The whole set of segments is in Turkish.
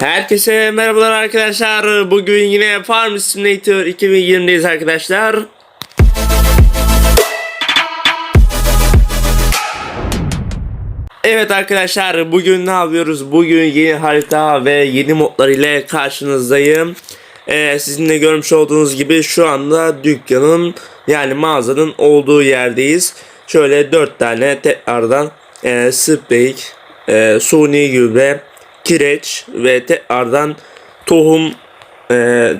Herkese merhabalar arkadaşlar. Bugün yine Farm Simulator 2020'deyiz arkadaşlar. Evet arkadaşlar bugün ne yapıyoruz? Bugün yeni harita ve yeni modlar ile karşınızdayım. Ee, sizin de görmüş olduğunuz gibi şu anda dükkanın yani mağazanın olduğu yerdeyiz. Şöyle 4 tane tekrardan e, sprey, e, suni gübre, kireç ve tekrardan tohum e,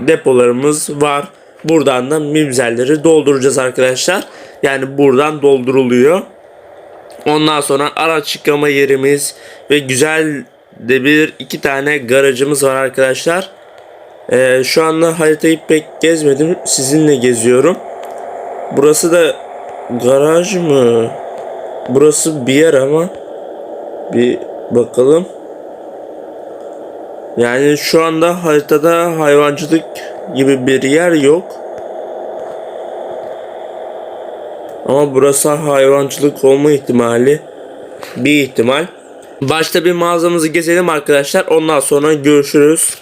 depolarımız var. Buradan da mimzelleri dolduracağız arkadaşlar. Yani buradan dolduruluyor. Ondan sonra araç yıkama yerimiz ve güzel de bir iki tane garajımız var arkadaşlar. Ee, şu anda haritayı pek gezmedim. Sizinle geziyorum. Burası da garaj mı? Burası bir yer ama bir bakalım. Yani şu anda haritada hayvancılık gibi bir yer yok. Ama burası hayvancılık olma ihtimali bir ihtimal. Başta bir mağazamızı gezelim arkadaşlar. Ondan sonra görüşürüz.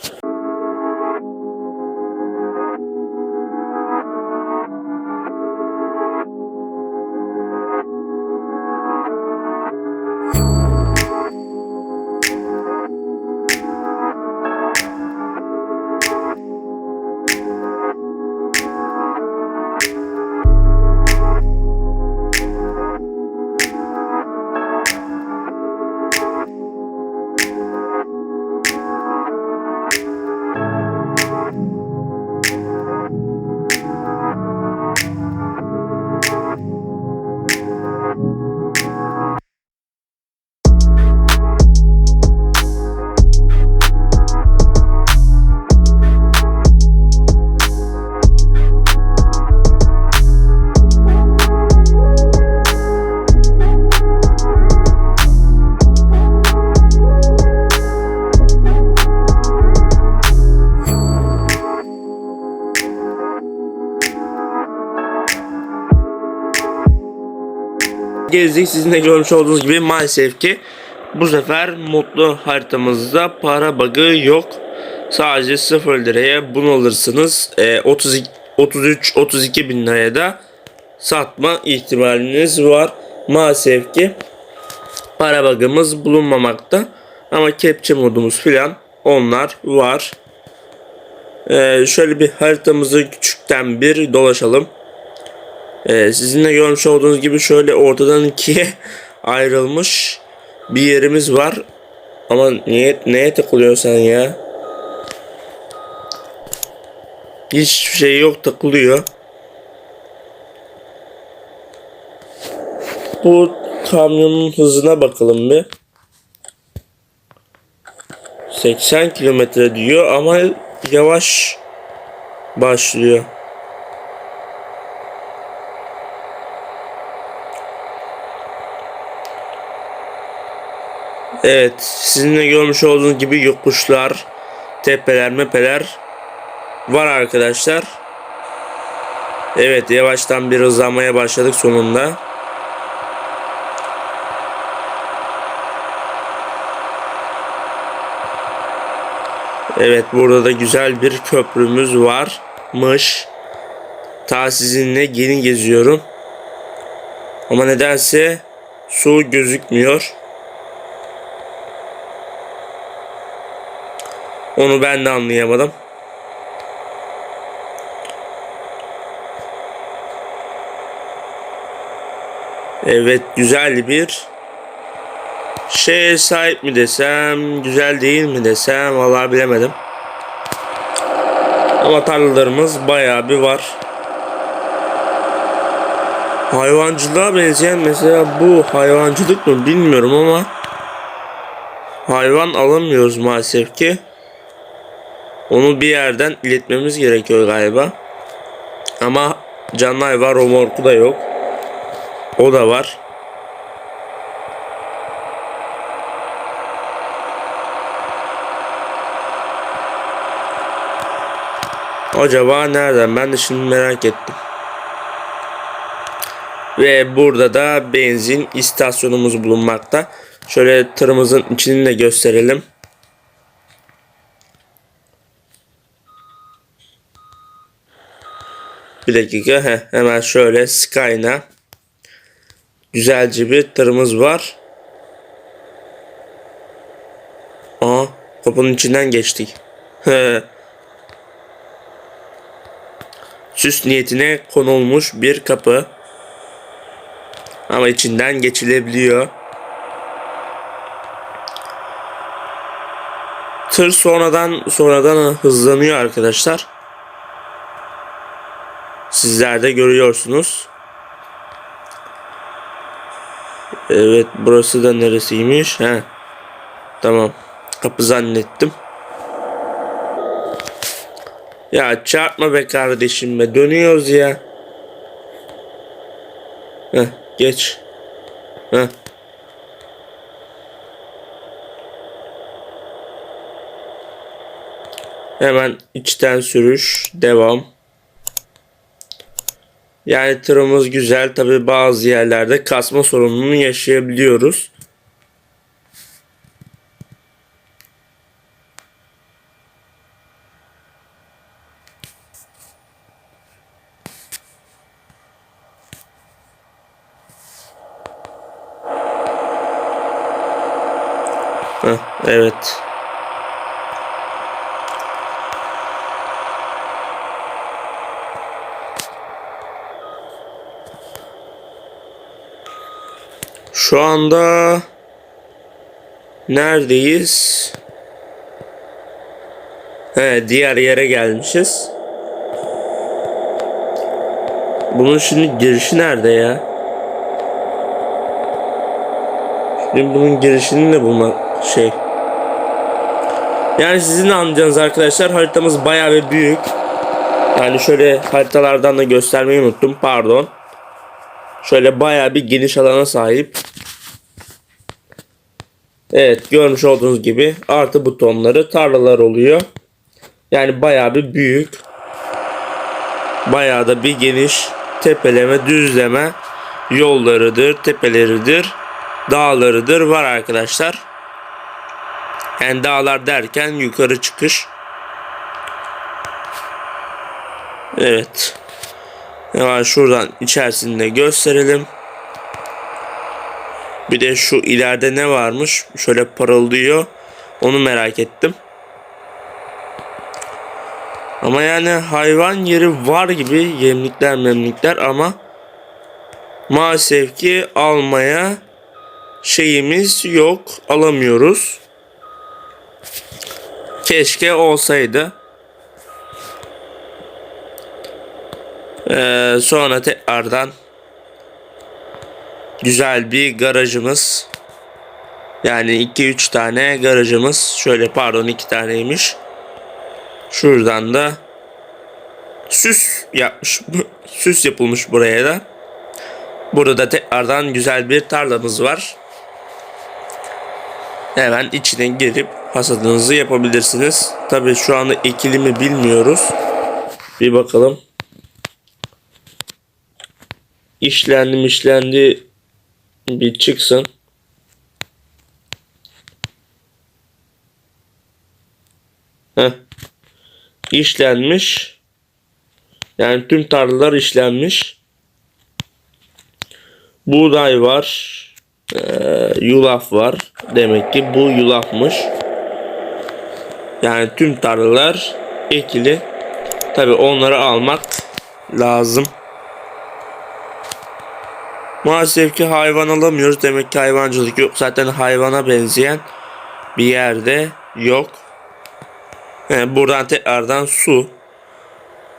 Gezdik sizin de görmüş olduğunuz gibi maalesef ki bu sefer mutlu haritamızda para bug'ı yok. Sadece 0 liraya bunu alırsınız. E, 32, 33 32 bin liraya da satma ihtimaliniz var. Maalesef ki para bug'ımız bulunmamakta. Ama kepçe modumuz filan onlar var. E, şöyle bir haritamızı küçükten bir dolaşalım. Ee, sizin de görmüş olduğunuz gibi şöyle ortadan ikiye ayrılmış bir yerimiz var. Ama niye neye takılıyor sen ya? Hiçbir şey yok takılıyor. Bu kamyonun hızına bakalım bir. 80 kilometre diyor ama yavaş başlıyor. Evet, sizin de görmüş olduğunuz gibi yokuşlar, tepeler, mepeler var arkadaşlar. Evet, yavaştan bir hızlanmaya başladık sonunda. Evet, burada da güzel bir köprümüz varmış. Ta sizinle yeni geziyorum. Ama nedense su gözükmüyor. Onu ben de anlayamadım. Evet güzel bir şeye sahip mi desem güzel değil mi desem vallahi bilemedim. Ama tarlalarımız bayağı bir var. Hayvancılığa benzeyen mesela bu hayvancılık mı bilmiyorum ama hayvan alamıyoruz maalesef ki. Onu bir yerden iletmemiz gerekiyor galiba. Ama canlı hayvan romorku da yok. O da var. Acaba nereden? Ben de şimdi merak ettim. Ve burada da benzin istasyonumuz bulunmakta. Şöyle tırımızın içini de gösterelim. Bir dakika. Heh, hemen şöyle Skyna. Güzelce bir tırımız var. Aa, kapının içinden geçtik. Süs niyetine konulmuş bir kapı. Ama içinden geçilebiliyor. Tır sonradan sonradan hızlanıyor arkadaşlar. Sizler de görüyorsunuz. Evet burası da neresiymiş? He. Tamam. Kapı zannettim. Ya çarpma be kardeşim be. Dönüyoruz ya. Heh, geç. Heh. Hemen içten sürüş. Devam. Yani tırımız güzel. Tabi bazı yerlerde kasma sorununu yaşayabiliyoruz. Heh, evet. Şu anda neredeyiz? He, diğer yere gelmişiz. Bunun şimdi girişi nerede ya? Şimdi bunun girişini de bulmak şey. Yani sizin anlayacağınız arkadaşlar haritamız bayağı bir büyük. Yani şöyle haritalardan da göstermeyi unuttum. Pardon. Şöyle bayağı bir geniş alana sahip. Evet görmüş olduğunuz gibi artı butonları tarlalar oluyor. Yani bayağı bir büyük. Bayağı da bir geniş tepeleme düzleme yollarıdır, tepeleridir, dağlarıdır var arkadaşlar. Yani dağlar derken yukarı çıkış. Evet. Hemen şuradan içerisinde gösterelim. Bir de şu ileride ne varmış? Şöyle parıldıyor. Onu merak ettim. Ama yani hayvan yeri var gibi yemlikler memlikler ama maalesef ki almaya şeyimiz yok. Alamıyoruz. Keşke olsaydı. Ee, sonra tekrardan güzel bir garajımız. Yani 2-3 tane garajımız. Şöyle pardon 2 taneymiş. Şuradan da süs yapmış. süs yapılmış buraya da. Burada tekrardan güzel bir tarlamız var. Hemen içine girip hasadınızı yapabilirsiniz. Tabi şu anda ikilimi bilmiyoruz. Bir bakalım. İşlendi işlendi bir çıksın. Heh. İşlenmiş. Yani tüm tarlalar işlenmiş. Buğday var. Ee, yulaf var. Demek ki bu yulafmış. Yani tüm tarlalar ekili. Tabi onları almak lazım. Maalesef ki hayvan alamıyoruz. Demek ki hayvancılık yok. Zaten hayvana benzeyen bir yerde yok. Yani buradan tekrardan su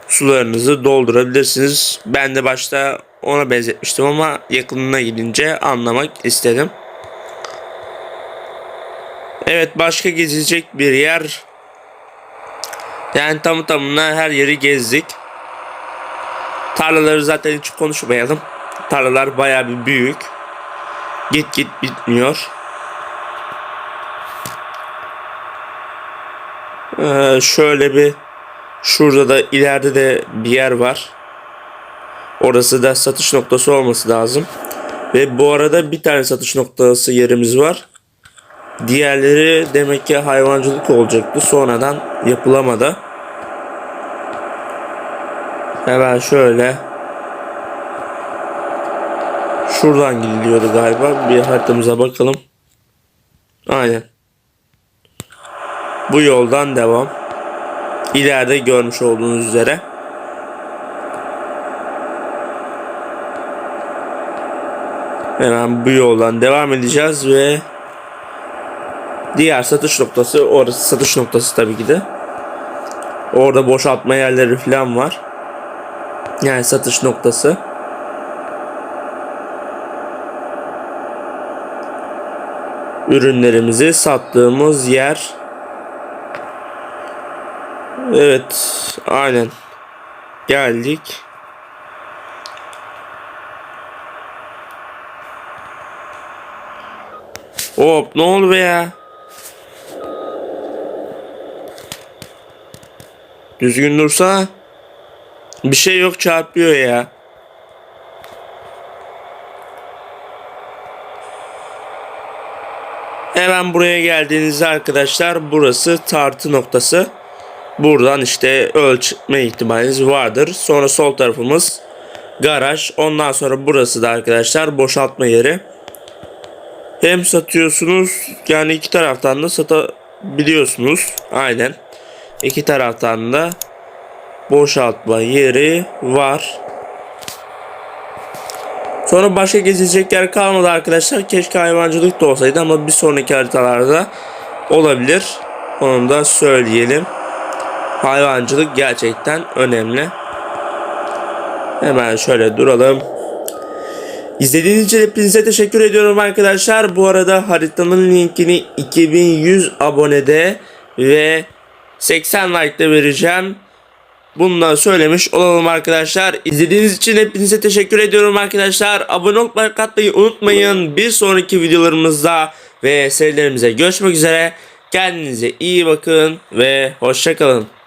sularınızı doldurabilirsiniz. Ben de başta ona benzetmiştim ama yakınına gidince anlamak istedim. Evet başka gezilecek bir yer. Yani tamı tamına her yeri gezdik. Tarlaları zaten hiç konuşmayalım. Tarlalar bayağı bir büyük. Git git bitmiyor. Ee, şöyle bir şurada da ileride de bir yer var. Orası da satış noktası olması lazım. Ve bu arada bir tane satış noktası yerimiz var. Diğerleri demek ki hayvancılık olacaktı. Sonradan yapılamadı. Hemen şöyle. Şuradan gidiliyordu galiba. Bir haritamıza bakalım. Aynen. Bu yoldan devam. İleride görmüş olduğunuz üzere. Hemen bu yoldan devam edeceğiz ve diğer satış noktası orası satış noktası tabii ki de. Orada boşaltma yerleri falan var. Yani satış noktası. Ürünlerimizi sattığımız yer. Evet, aynen. Geldik. Hop, ne oldu be ya? Düzgün dursa. Bir şey yok çarpıyor ya. Hemen buraya geldiğinizde arkadaşlar burası tartı noktası. Buradan işte ölçme ihtimaliniz vardır. Sonra sol tarafımız garaj. Ondan sonra burası da arkadaşlar boşaltma yeri. Hem satıyorsunuz yani iki taraftan da satabiliyorsunuz. Aynen. İki taraftan da boşaltma yeri var. Sonra başka gezilecek yer kalmadı arkadaşlar. Keşke hayvancılık da olsaydı ama bir sonraki haritalarda olabilir. Onu da söyleyelim. Hayvancılık gerçekten önemli. Hemen şöyle duralım. İzlediğiniz için hepinize teşekkür ediyorum arkadaşlar. Bu arada haritanın linkini 2100 abonede ve 80 like'da vereceğim. Bunu da söylemiş olalım arkadaşlar. İzlediğiniz için hepinize teşekkür ediyorum arkadaşlar. Abone olup like unutmayın. Bir sonraki videolarımızda ve serilerimize görüşmek üzere. Kendinize iyi bakın ve hoşçakalın.